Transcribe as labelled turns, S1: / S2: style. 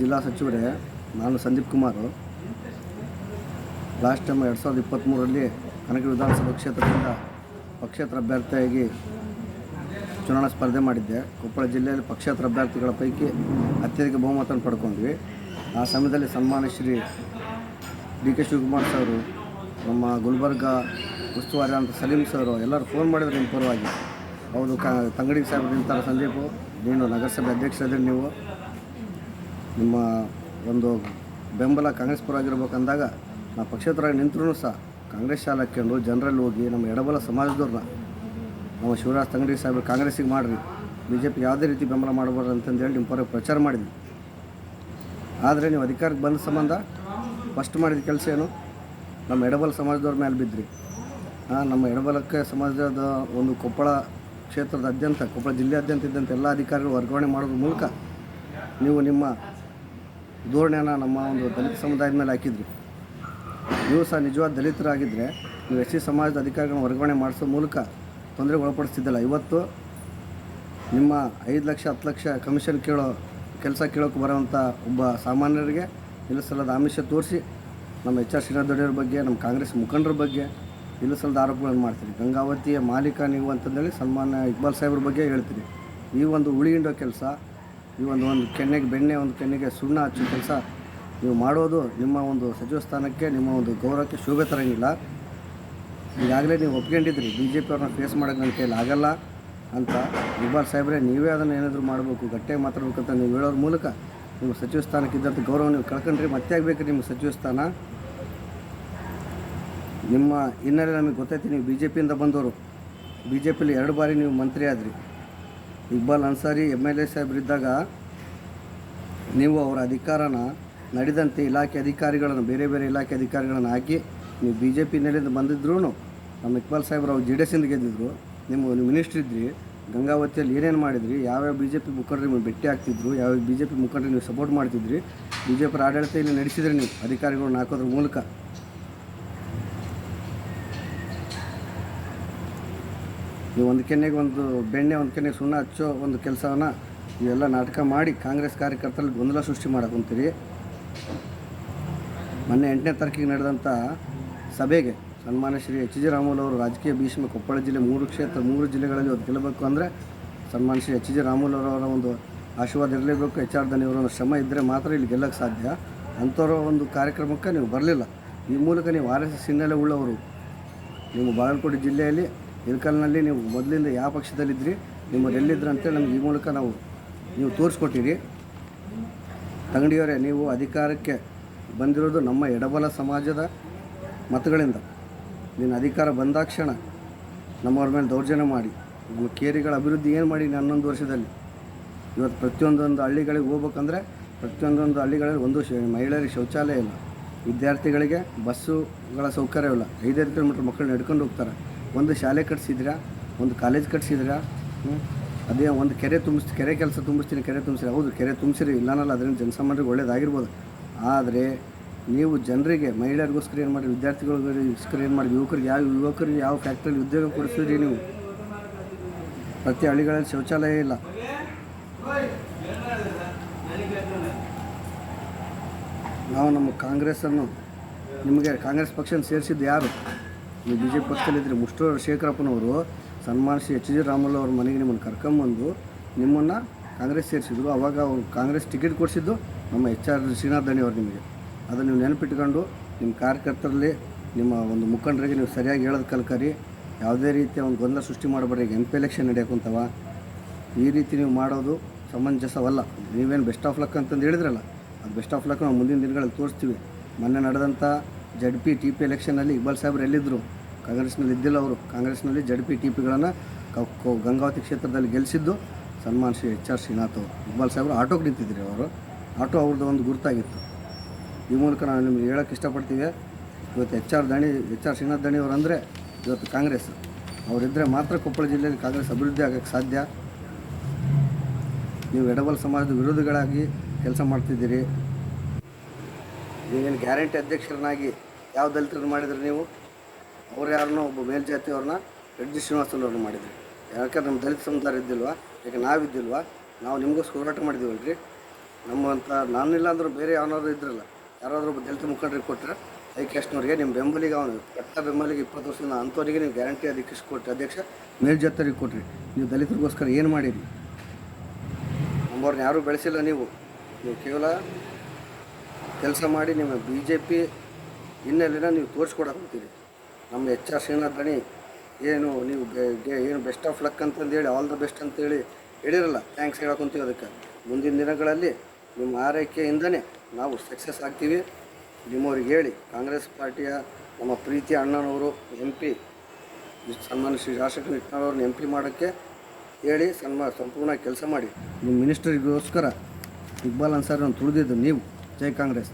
S1: ಜಿಲ್ಲಾ ಸಚಿವರೇ, ನಾನು Sandeep Kumar. Last time ಎರಡು ಸಾವಿರದ ಇಪ್ಪತ್ತ್ಮೂರರಲ್ಲಿ ಕನಕ ವಿಧಾನಸಭಾ ಕ್ಷೇತ್ರದಿಂದ ಪಕ್ಷೇತರ ಅಭ್ಯರ್ಥಿಯಾಗಿ ಚುನಾವಣಾ ಸ್ಪರ್ಧೆ ಮಾಡಿದ್ದೆ. ಕೊಪ್ಪಳ ಜಿಲ್ಲೆಯಲ್ಲಿ ಪಕ್ಷೇತರ ಅಭ್ಯರ್ಥಿಗಳ ಪೈಕಿ ಅತ್ಯಧಿಕ ಬಹುಮತವನ್ನು ಪಡ್ಕೊಂಡ್ವಿ. ಆ ಸಮಯದಲ್ಲಿ ಸನ್ಮಾನ್ಯ Shri D K Shivakumar sir, ನಮ್ಮ ಗುಲ್ಬರ್ಗ ಉಸ್ತುವಾರಿ ಅಂತ ಸಲೀಂ ಸರು, ಎಲ್ಲರೂ ಫೋನ್ ಮಾಡಿದ್ರು ನಿಮ್ಮ ಪರವಾಗಿ. ಹೌದು, ಕ ತಂಗಡಿ ಸಾಹೇಬ್ ನಿಂತಾರೆ ಸಂದೀಪು. ನೀನು ನಗರಸಭೆ ಅಧ್ಯಕ್ಷರಾದ್ರೆ ನೀವು. ನಿಮ್ಮ ಒಂದು ಬೆಂಬಲ ಕಾಂಗ್ರೆಸ್ ಪರ ಅಂದಾಗ ನಾವು ಪಕ್ಷೇತರಾಗಿ ನಿಂತರೂ ಸಹ ಕಾಂಗ್ರೆಸ್ ಶಾಲೆ ಹಾಕ್ಕೊಂಡು ಜನರಲ್ಲಿ ಹೋಗಿ ನಮ್ಮ ಎಡಬಲ ಸಮಾಜದವ್ರನ್ನ ನಮ್ಮ ಶಿವರಾಜ್ ತಂಗಡಿ ಸಾಹೇಬ್ರು ಕಾಂಗ್ರೆಸ್ಸಿಗೆ ಮಾಡಿರಿ. ಬಿ ಜೆ ಪಿ ಯಾವುದೇ ರೀತಿ ಬೆಂಬಲ ಮಾಡಬಾರ್ದು ಅಂತಂದೇಳಿ ನಿಮ್ಮ ಪರವಾಗಿ ಪ್ರಚಾರ ಮಾಡಿದ್ವಿ. ಆದರೆ ನೀವು ಅಧಿಕಾರಕ್ಕೆ ಬಂದ ಸಂಬಂಧ ಫಸ್ಟ್ ಮಾಡಿದ ಕೆಲಸ ಏನು? ನಮ್ಮ ಎಡಬಲ ಸಮಾಜದವ್ರ ಮೇಲೆ ಬಿದ್ದಿರಿ ನಮ್ಮ ಎಡಬಲಕ್ಕೆ ಸಮಾಜದ ಒಂದು ಕೊಪ್ಪಳ ಕ್ಷೇತ್ರದಾದ್ಯಂತ ಕೊಪ್ಪಳ ಜಿಲ್ಲೆಯಾದ್ಯಂತ ಇದ್ದಂಥ ಎಲ್ಲ ಅಧಿಕಾರಿಗಳು ವರ್ಗಾವಣೆ ಮಾಡೋದ್ರ ಮೂಲಕ ನೀವು ನಿಮ್ಮ ಧೋರಣೆಯನ್ನು ನಮ್ಮ ಒಂದು ದಲಿತ ಸಮುದಾಯದ ಮೇಲೆ ಹಾಕಿದ್ರಿ. ನೀವು ಸಹ ನಿಜವಾದ ದಲಿತರಾಗಿದ್ದರೆ ನೀವು ಎಸ್ ಸಿ ಸಮಾಜದ ಅಧಿಕಾರಿಗಳನ್ನ ವರ್ಗಾವಣೆ ಮಾಡಿಸೋ ಮೂಲಕ ತೊಂದರೆಗೆ ಒಳಪಡಿಸ್ತಿದ್ದಿಲ್ಲ ಇವತ್ತು ನಿಮ್ಮ ಐದು ಲಕ್ಷ, ಹತ್ತು ಲಕ್ಷ ಕಮಿಷನ್ ಕೇಳೋ ಕೆಲಸ ಕೇಳೋಕೆ ಬರೋವಂಥ ಒಬ್ಬ ಸಾಮಾನ್ಯರಿಗೆ ನಿಲ್ಲಿಸಲದ ಆಮಿಷ ತೋರಿಸಿ ನಮ್ಮ ಎಚ್ ಆರ್ ಶ್ರೀನಾಥ್ ಬಗ್ಗೆ, ನಮ್ಮ ಕಾಂಗ್ರೆಸ್ ಮುಖಂಡರ ಬಗ್ಗೆ ನಿಲ್ಲಿಸಲದ ಆರೋಪಗಳನ್ನು ಮಾಡ್ತೀರಿ. ಗಂಗಾವತಿಯ ಮಾಲೀಕ ನೀವು ಅಂತಂದೇಳಿ ಸನ್ಮಾನ್ಯ ಇಕ್ಬಾಲ್ ಸಾಹೇಬ್ರ ಬಗ್ಗೆ ಹೇಳ್ತೀನಿ ಈ ಒಂದು ಉಳಿ ಹಿಂಡೋ ಕೆಲಸ ಈ ಒಂದು ಒಂದು ಕೆನ್ನೆಗೆ ಬೆಣ್ಣೆ, ಒಂದು ಕೆನ್ನೆಗೆ ಸುಣ್ಣ ಹಚ್ಚೋ ಕೆಲಸ ನೀವು ಮಾಡೋದು ನಿಮ್ಮ ಒಂದು ಸಚಿವ ಸ್ಥಾನಕ್ಕೆ, ನಿಮ್ಮ ಒಂದು ಗೌರವಕ್ಕೆ ಶೋಭೆ ತರಂಗಿಲ್ಲ ಈಗಾಗಲೇ ನೀವು ಒಪ್ಕೊಂಡಿದ್ರಿ ಬಿ ಜೆ ಪಿಯವ್ರನ್ನ ಫೇಸ್ ಮಾಡೋಕ್ಕೆ ನನ್ನ ಕೈಲಿ ಆಗಲ್ಲ ಅಂತ. ಇಬ್ಬರು ಸಾಹೇಬ್ರೆ, ನೀವೇ ಅದನ್ನು ಏನಾದರೂ ಮಾಡಬೇಕು, ಗಟ್ಟಿಯಾಗಿ ಅಂತ ನೀವು ಹೇಳೋದ್ರ ಮೂಲಕ ನಿಮ್ಮ ಸಚಿವ ಸ್ಥಾನಕ್ಕೆ ಇದ್ದಂಥ ಗೌರವ ನೀವು ಕಳ್ಕೊಂಡ್ರಿ ಮತ್ತೆ ಆಗಬೇಕು ನಿಮ್ಮ ಸಚಿವ ಸ್ಥಾನ. ನಿಮ್ಮ ಹಿನ್ನೆಲೆ ನಮಗೆ ಗೊತ್ತೈತಿ, ನೀವು ಬಿ ಜೆ ಪಿಯಿಂದ ಬಂದವರು ಬಿ ಜೆ ಪಿಲಿ ಎರಡು ಬಾರಿ ನೀವು ಮಂತ್ರಿ ಆದ್ರಿ Iqbal Ansari M L A ಸಾಹೇಬ್ರಿದ್ದಾಗ ನೀವು ಅವರ ಅಧಿಕಾರನ ನಡೆದಂತೆ ಇಲಾಖೆ ಅಧಿಕಾರಿಗಳನ್ನು, ಬೇರೆ ಬೇರೆ ಇಲಾಖೆ ಅಧಿಕಾರಿಗಳನ್ನು ಹಾಕಿ ನೀವು ಬಿ ಜೆ ಪಿ ನಡೆದು ಬಂದಿದ್ರು ನಮ್ಮ ಇಕ್ಬಾಲ್ ಸಾಹೇಬ್ರು ಅವ್ರು ಜಿ ಡಿ ಎಸ್ಸಿಂದ ಗೆದ್ದಿದ್ರು ನಿಮ್ಮ ನೀವು ಮಿನಿಸ್ಟ್ರ್ ಇದ್ರಿ, ಗಂಗಾವತಿಯಲ್ಲಿ ಏನೇನು ಮಾಡಿದ್ರಿ, ಯಾವ್ಯಾವ ಬಿ ಜೆ ಪಿ ಮುಖಂಡರು ನೀವು ಭೇಟಿ ಆಗ್ತಿದ್ರು ಯಾವ ಬಿ ಜೆ ಪಿ ಮುಖಂಡರು ನೀವು ಸಪೋರ್ಟ್ ಮಾಡ್ತಿದ್ರಿ ಬಿ ಜೆ ಪಿ ಆಡಳಿತ ಇಲ್ಲಿ ನಡೆಸಿದ್ರಿ ನೀವು ಅಧಿಕಾರಿಗಳನ್ನ ಹಾಕೋದ್ರ ಮೂಲಕ. ನೀವು ಒಂದು ಕೆನ್ನೆಗೆ ಒಂದು ಬೆಣ್ಣೆ, ಒಂದು ಕೆನ್ನೆಗೆ ಸುಣ್ಣ ಹಚ್ಚೋ ಒಂದು ಕೆಲಸವನ್ನು ಇವೆಲ್ಲ ನಾಟಕ ಮಾಡಿ ಕಾಂಗ್ರೆಸ್ ಕಾರ್ಯಕರ್ತರಲ್ಲಿ ಗೊಂದಲ ಸೃಷ್ಟಿ ಮಾಡಕೊಂತೀರಿ. ಮೊನ್ನೆ ಎಂಟನೇ ತಾರೀಕಿಗೆ ನಡೆದಂಥ ಸಭೆಗೆ ಸನ್ಮಾನ್ಯ ಶ್ರೀ ಎಚ್ ಜಿ ರಾಮುಲು ಅವರು ರಾಜಕೀಯ ಭೀಷ್ಮ ಕೊಪ್ಪಳ ಜಿಲ್ಲೆ ಮೂರು ಕ್ಷೇತ್ರ, ಮೂರು ಜಿಲ್ಲೆಗಳಲ್ಲಿ ಅದು ಗೆಲ್ಲಬೇಕು ಅಂದರೆ ಸನ್ಮಾನ್ಯ ಶ್ರೀ ಎಚ್ ಜಿ ರಾಮುಲು ಅವರ ಒಂದು ಆಶೀರ್ವಾದ ಇರಲೇಬೇಕು. ಎಚ್ ಆರ್ ಅವರ ಒಂದು ಶ್ರಮ ಇದ್ದರೆ ಮಾತ್ರ ಇಲ್ಲಿ ಗೆಲ್ಲಕ್ಕೆ ಸಾಧ್ಯ. ಅಂಥವ್ರ ಒಂದು ಕಾರ್ಯಕ್ರಮಕ್ಕೆ ನೀವು ಬರಲಿಲ್ಲ. ಈ ಮೂಲಕ ನೀವು ಆರ್ ಎಸ್ ಎಸ್ ಹಿನ್ನೆಲೆ ಉಳ್ಳವರು. ನೀವು ಬಾಗಲಕೋಟೆ ಜಿಲ್ಲೆಯಲ್ಲಿ ಇಳಕಲ್ನಲ್ಲಿ ನೀವು ಮೊದಲಿಂದ ಯಾವ ಪಕ್ಷದಲ್ಲಿದ್ದಿರಿ ನಿಮ್ಮವ್ರು ಎಲ್ಲಿದ್ದರು ಅಂತೇಳಿ ನಮ್ಗೆ ಈ ಮೂಲಕ ನಾವು, ನೀವು ತೋರಿಸ್ಕೊಟ್ಟಿರಿ. ತಂಗಡಿಯವರೇ, ನೀವು ಅಧಿಕಾರಕ್ಕೆ ಬಂದಿರೋದು ನಮ್ಮ ಎಡಬಲ ಸಮಾಜದ ಮತಗಳಿಂದ. ನೀನು ಅಧಿಕಾರ ಬಂದಾಕ್ಷಣ ನಮ್ಮವ್ರ ಮೇಲೆ ದೌರ್ಜನ್ಯ ಮಾಡಿ ನಮ್ಮ ಕೇರಿಗಳ ಅಭಿವೃದ್ಧಿ ಏನು ಮಾಡಿ ನೀನು ಹನ್ನೊಂದು ವರ್ಷದಲ್ಲಿ? ಇವತ್ತು ಪ್ರತಿಯೊಂದೊಂದು ಹಳ್ಳಿಗಳಿಗೆ ಹೋಗ್ಬೇಕಂದ್ರೆ ಪ್ರತಿಯೊಂದೊಂದು ಹಳ್ಳಿಗಳಲ್ಲಿ ಒಂದು ಶ, ಮಹಿಳೆಯರಿಗೆ ಶೌಚಾಲಯ ಇಲ್ಲ. ವಿದ್ಯಾರ್ಥಿಗಳಿಗೆ ಬಸ್ಸುಗಳ ಸೌಕರ್ಯವಿಲ್ಲ ಐದೈದು ಕಿಲೋಮೀಟ್ರ್ ಮಕ್ಕಳು ಹಿಡ್ಕೊಂಡು ಹೋಗ್ತಾರೆ. ಒಂದು ಶಾಲೆ ಕಟ್ಸಿದ್ದೀರಾ ಒಂದು ಕಾಲೇಜ್ ಕಟ್ಸಿದ್ದೀರಾ ಅದೇ ಒಂದು ಕೆರೆ ತುಂಬಿಸ್, ಕೆರೆ ಕೆಲಸ ತುಂಬಿಸ್ತೀನಿ, ಕೆರೆ ತುಂಬಿಸಿರಿ ಹೌದು, ಕೆರೆ ತುಂಬಿಸಿರಿ. ಇಲ್ಲನಲ್ಲ, ಅದರಿಂದ ಜನಸಾಮಾನ್ಯರಿಗೆ ಒಳ್ಳೇದಾಗಿರ್ಬೋದು. ಆದರೆ ನೀವು ಜನರಿಗೆ, ಮಹಿಳೆಯರಿಗೋಸ್ಕರ ಏನು ಮಾಡಿ ವಿದ್ಯಾರ್ಥಿಗಳಿಗೋಸ್ಕರ ಏನು ಮಾಡಿ ಯುವಕರಿಗೆ ಯಾವ ಯುವಕರಿಗೆ ಯಾವ ಫ್ಯಾಕ್ಟ್ರಿಯಲ್ಲಿ ಉದ್ಯೋಗ ಕೊಡಿಸಿದ್ರಿ ನೀವು? ಪ್ರತಿ ಹಳ್ಳಿಗಳಲ್ಲಿ ಶೌಚಾಲಯ ಇಲ್ಲ. ನಾವು ನಮ್ಮ ಕಾಂಗ್ರೆಸ್ಸನ್ನು, ನಿಮಗೆ ಕಾಂಗ್ರೆಸ್ ಪಕ್ಷನ ಸೇರಿಸಿದ್ದು ಯಾರು? ನೀವು ಬಿ ಜೆ ಪಿ ಪಕ್ಷದಲ್ಲಿದ್ದರೆ ಮುಷ್ಟೂರು ಶೇಖರಪ್ಪನವರು ಸನ್ಮಾನಿಸಿ ಎಚ್ ಜಿ ರಾಮುಲು ಅವ್ರ ಮನೆಗೆ ನಿಮ್ಮನ್ನು ಕರ್ಕೊಂಬಂದು ನಿಮ್ಮನ್ನು ಕಾಂಗ್ರೆಸ್ ಸೇರಿಸಿದ್ರು. ಅವಾಗ ಅವ್ರು ಕಾಂಗ್ರೆಸ್ ಟಿಕೆಟ್ ಕೊಡಿಸಿದ್ದು ನಮ್ಮ ಎಚ್ ಆರ್ ಶ್ರೀನಾಥ್ ಅವ್ರು ನಿಮಗೆ. ಅದನ್ನು ನೀವು ನೆನಪಿಟ್ಕೊಂಡು ನಿಮ್ಮ ಕಾರ್ಯಕರ್ತರಲ್ಲಿ ನಿಮ್ಮ ಒಂದು ಮುಖಂಡರಿಗೆ ನೀವು ಸರಿಯಾಗಿ ಹೇಳೋದು ಕಲ್ಕರಿ. ಯಾವುದೇ ರೀತಿಯ ಒಂದು ಗೊಂದಲ ಸೃಷ್ಟಿ ಮಾಡಬೇಡ್ರಿ ಈಗ ಎಂ ಪಿ ಎಲೆಕ್ಷನ್ ನಡೆಯಕ್ಕಂತವ ಈ ರೀತಿ ನೀವು ಮಾಡೋದು ಸಮಂಜಸವಲ್ಲ. ನೀವೇನು ಬೆಸ್ಟ್ ಆಫ್ ಲಕ್ ಅಂತಂದು ಹೇಳಿದ್ರಲ್ಲ. ಅದು ಬೆಸ್ಟ್ ಆಫ್ ಲಕ್ ನಾವು ಮುಂದಿನ ದಿನಗಳಲ್ಲಿ ತೋರಿಸ್ತೀವಿ. ಮೊನ್ನೆ ನಡೆದಂಥ ಜಡ್ ಪಿ, ಟಿ ಪಿ ಎಲೆಕ್ಷನಲ್ಲಿ ಇಕ್ಬಾಲ್ ಸಾಹೇಬ್ರು ಎಲ್ಲಿದ್ದರು ಕಾಂಗ್ರೆಸ್ನಲ್ಲಿ ಇದ್ದಿಲ್ಲ ಅವರು. ಕಾಂಗ್ರೆಸ್ನಲ್ಲಿ ಜಡ್ ಪಿ, ಟಿ ಪಿಗಳನ್ನು ಗಂಗಾವತಿ ಕ್ಷೇತ್ರದಲ್ಲಿ ಗೆಲ್ಲಿಸಿದ್ದು ಸನ್ಮಾನ್ ಶ್ರೀ ಎಚ್ ಆರ್ ಶ್ರೀನಾಥ್ ಅವರು. ಇಕ್ಬಾಲ್ ಸಾಹೇಬ್ರು ಆಟೋಗೆ ನಿಂತಿದ್ರಿ ಅವರು. ಆಟೋ ಅವ್ರದ್ದು ಒಂದು ಗುರುತಾಗಿತ್ತು. ಈ ಮೂಲಕ ನಾನು ನಿಮಗೆ ಹೇಳೋಕ್ಕೆ ಇಷ್ಟಪಡ್ತೀವಿ. ಇವತ್ತು ಎಚ್ ಆರ್ ದಣಿ ಎಚ್ ಆರ್ ಶ್ರೀನಾಥ್ ದಣಿ ಅವರು ಅಂದರೆ ಇವತ್ತು ಕಾಂಗ್ರೆಸ್. ಅವರಿದ್ದರೆ ಮಾತ್ರ ಕೊಪ್ಪಳ ಜಿಲ್ಲೆಯಲ್ಲಿ ಕಾಂಗ್ರೆಸ್ ಅಭಿವೃದ್ಧಿ ಆಗೋಕ್ಕೆ ಸಾಧ್ಯ. ನೀವು ಎಡಬಲ್ ಸಮಾಜದ ವಿರೋಧಿಗಳಾಗಿ ಕೆಲಸ ಮಾಡ್ತಿದ್ದೀರಿ. ನೀವೇನು ಗ್ಯಾರಂಟಿ ಅಧ್ಯಕ್ಷರನ್ನಾಗಿ ಯಾವ ದಲಿತರನ್ನು ಮಾಡಿದ್ರಿ ನೀವು? ಅವ್ರು ಯಾರನ್ನೋ ಒಬ್ಬ ಮೇಲ್ಜಾತಿಯವ್ರನ್ನ ರೆಡ್ಡಿ ಶ್ರೀನಿವಾಸನವ್ರನ್ನ ಮಾಡಿದ್ರಿ. ಯಾಕಂದ್ರೆ ನಮ್ಮ ದಲಿತ ಸಮುದಾಯ ಇದ್ದಿಲ್ವಾ? ಯಾಕೆ ನಾವಿದ್ದಿಲ್ವಾ ನಾವು ನಿಮಗೋಸ್ಕರ ಹೋರಾಟ ಮಾಡಿದ್ದೀವಲ್ರಿ ನಮ್ಮಂಥ ನಾನಿಲ್ಲ ಅಂದರೂ ಬೇರೆ ಯಾವನಾದ್ರು ಇದ್ರಲ್ಲ. ಯಾರಾದರೂ ಒಬ್ಬ ದಲಿತ ಮುಖಂಡರಿಗೆ ಕೊಟ್ಟರೆ ಹೈಕೃಷ್ಣವ್ರಿಗೆ ನಿಮ್ಮ ಬೆಂಬಲಿಗೆ ಅವನು. ಕಟ್ಟ ಬೆಂಬಲಿಗೆ ಇಪ್ಪತ್ತು ವರ್ಷದಿಂದ ಅಂಥವರಿಗೆ ನೀವು ಗ್ಯಾರಂಟಿ ಅಧ್ಯಕ್ಷ ಕೊಟ್ಟರೆ ಅಧ್ಯಕ್ಷ, ಮೇಲ್ಜಾತರಿಗೆ ಕೊಟ್ರಿ. ನೀವು ದಲಿತರಿಗೋಸ್ಕರ ಏನು ಮಾಡಿರಿ? ನಮ್ಮವ್ರನ್ನ ಯಾರೂ ಬೆಳೆಸಿಲ್ಲ ನೀವು. ನೀವು ಕೇವಲ ಕೆಲಸ ಮಾಡಿ ನಿಮ್ಮ ಬಿ ಜೆ ಪಿ ಹಿನ್ನೆಲೆನ ನೀವು ತೋರಿಸ್ಕೊಡಕಂತೀರಿ ನಮ್ಮ ಎಚ್ ಆರ್ ಶ್ರೀನಾಥ್ ದಣಿ ಏನು ನೀವು ಏನು ಬೆಸ್ಟ್ ಆಫ್ ಲಕ್ ಅಂತಂದೇಳಿ ಆಲ್ ದ ಬೆಸ್ಟ್ ಅಂತೇಳಿ ಹೇಳಿರಲ್ಲ. ಥ್ಯಾಂಕ್ಸ್ ಹೇಳೋಕ್ಕಂತೀವಿ ಅದಕ್ಕೆ. ಮುಂದಿನ ದಿನಗಳಲ್ಲಿ ನಿಮ್ಮ ಆರೈಕೆಯಿಂದನೇ ನಾವು ಸಕ್ಸಸ್ ಆಗ್ತೀವಿ. ನಿಮ್ಮವ್ರಿಗೆ ಹೇಳಿ, ಕಾಂಗ್ರೆಸ್ ಪಾರ್ಟಿಯ ನಮ್ಮ ಪ್ರೀತಿ ಅಣ್ಣನವರು ಎಂ ಪಿ ಸನ್ಮಾನ್ಯ ಶ್ರೀ ಶಾಸಕ ನಿಟ್ನಾಳ್ ಎಂ ಪಿ ಮಾಡೋಕ್ಕೆ ಹೇಳಿ, ಸನ್ಮಾ, ಸಂಪೂರ್ಣ ಕೆಲಸ ಮಾಡಿ. ನಿಮ್ಮ ಮಿನಿಸ್ಟರಿಗೋಸ್ಕರ ಇಕ್ಬಾಲ್ ಅನ್ಸಾರಿ ತುಳಿದಿದ್ದು ನೀವು. 这讲的是。